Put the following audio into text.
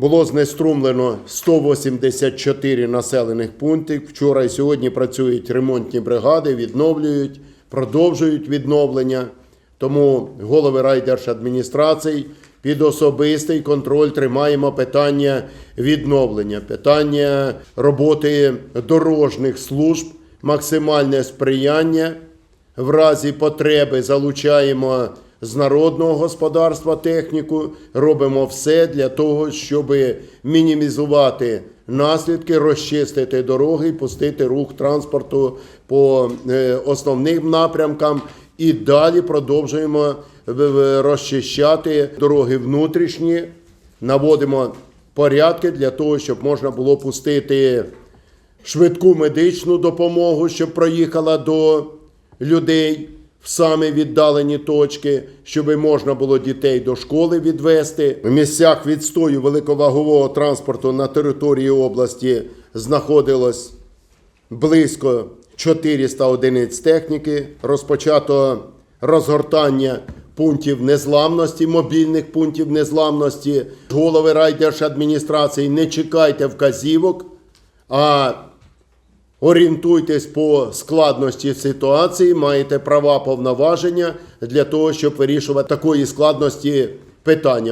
Було знеструмлено 184 населених пунктів. Вчора і сьогодні працюють ремонтні бригади, відновлюють, продовжують відновлення. Тому голови райдержадміністрацій під особистий контроль тримаємо питання відновлення, питання роботи дорожніх служб, максимальне сприяння. В разі потреби залучаємо з народного господарства техніку, робимо все для того, щоб мінімізувати наслідки, розчистити дороги, і пустити рух транспорту по е, основним напрямкам. І далі продовжуємо в- розчищати дороги внутрішні, наводимо порядки для того, щоб можна було пустити швидку медичну допомогу, щоб проїхала до людей в самі віддалені точки, щоб можна було дітей до школи відвести. В місцях відстою великовагового транспорту на території області знаходилось близько 400 одиниць техніки. Розпочато розгортання пунктів незламності, мобільних пунктів незламності. Голови райдержадміністрації, не чекайте вказівок, а орієнтуйтесь по складності ситуації, маєте права повноваження для того, щоб вирішувати такої складності питання.